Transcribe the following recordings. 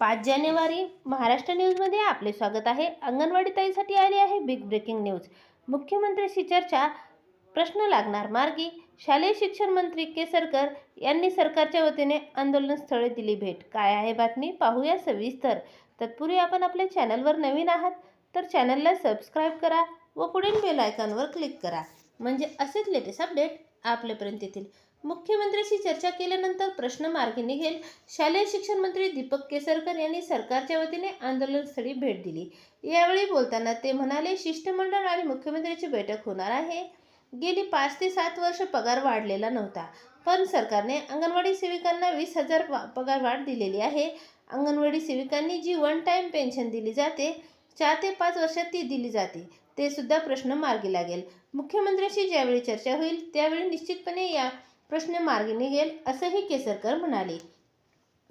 पाच जानेवारी महाराष्ट्र न्यूजमध्ये आपले स्वागत आहे. अंगणवाडी ताईसाठी आली आहे बिग ब्रेकिंग न्यूज. मुख्यमंत्र्यांशी चर्चा प्रश्न लागणार मार्गी. शालेय शिक्षण मंत्री केसरकर यांनी सरकारच्या वतीने आंदोलनस्थळी दिली भेट. काय आहे बातमी? पाहूया सविस्तर. तत्पूर्वी आपण आपल्या चॅनलवर नवीन आहात तर चॅनलला सबस्क्राईब करा व पुढील बेल आयकॉनवर क्लिक करा. म्हणजे असेच लेटेस्ट अपडेट आपल्यापर्यंत येतील. मुख्यमंत्र्यांशी चर्चा केल्यानंतर प्रश्न मार्गी निघेल. शालेय शिक्षण मंत्री दीपक केसरकर यांनी सरकारच्या वतीने आंदोलनस्थळी भेट दिली. यावेळी बोलताना ते म्हणाले शिष्टमंडळ आणि मुख्यमंत्र्यांची बैठक होणार आहे. गेली पाच ते सात वर्ष पगार वाढलेला नव्हता पण सरकारने अंगणवाडी सेविकांना वीस हजार पगार वाढ दिलेली आहे. अंगणवाडी सेविकांनी जी वन टाईम पेन्शन दिली जाते चार ते पाच वर्षात ती दिली जाते. ते सुद्धा प्रश्न मार्गी लागेल. मुख्यमंत्र्यांशी ज्यावेळी चर्चा होईल त्यावेळी निश्चितपणे या प्रश्न मार्गी निघेल असंही केसरकर म्हणाले.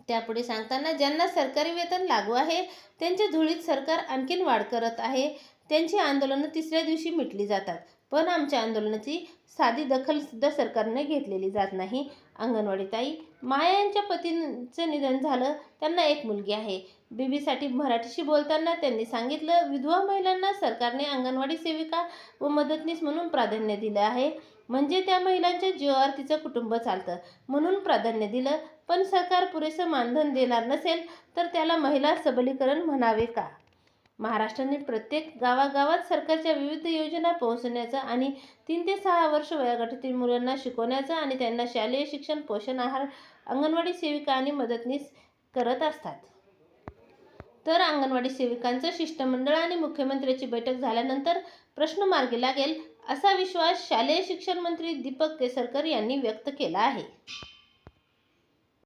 त्यापुढे सांगताना ज्यांना सरकारी वेतन लागू आहे त्यांच्या धुळीत सरकार आणखीन वाढ करत आहे. त्यांची आंदोलनं तिसऱ्या दिवशी मिटली जातात. पण आमच्या आंदोलनाची साधी दखलसुद्धा सरकारने घेतलेली जात नाही. अंगणवाडी ताई माया यांच्या पतींचं निधन झालं त्यांना एक मुलगी आहे. बीबीसाठी मराठीशी बोलताना त्यांनी सांगितलं विधवा महिलांना सरकारने अंगणवाडी सेविका व मदतनीस म्हणून प्राधान्य दिलं आहे. म्हणजे त्या महिलांच्या जीवावर तिचं कुटुंब चालतं. म्हणून प्राधान्य दिलं पण सरकार पुरेसं मानधन देणार नसेल तर त्याला महिला सबलीकरण म्हणावे का? महाराष्ट्राने प्रत्येक गावागावात सरकारच्या विविध योजना पोहोचण्याचा आणि तीन ते सहा वर्ष वयोगटातील मुलांना शिकवण्याचा आणि त्यांना शालेय शिक्षण पोषण आहार अंगणवाडी सेविका आणि मदतनीस करत असतात. तर अंगणवाडी सेविकांचं शिष्टमंडळ आणि मुख्यमंत्र्यांची बैठक झाल्यानंतर प्रश्न मार्गी लागेल असा विश्वास शालेय शिक्षण मंत्री दीपक केसरकर यांनी व्यक्त केला आहे.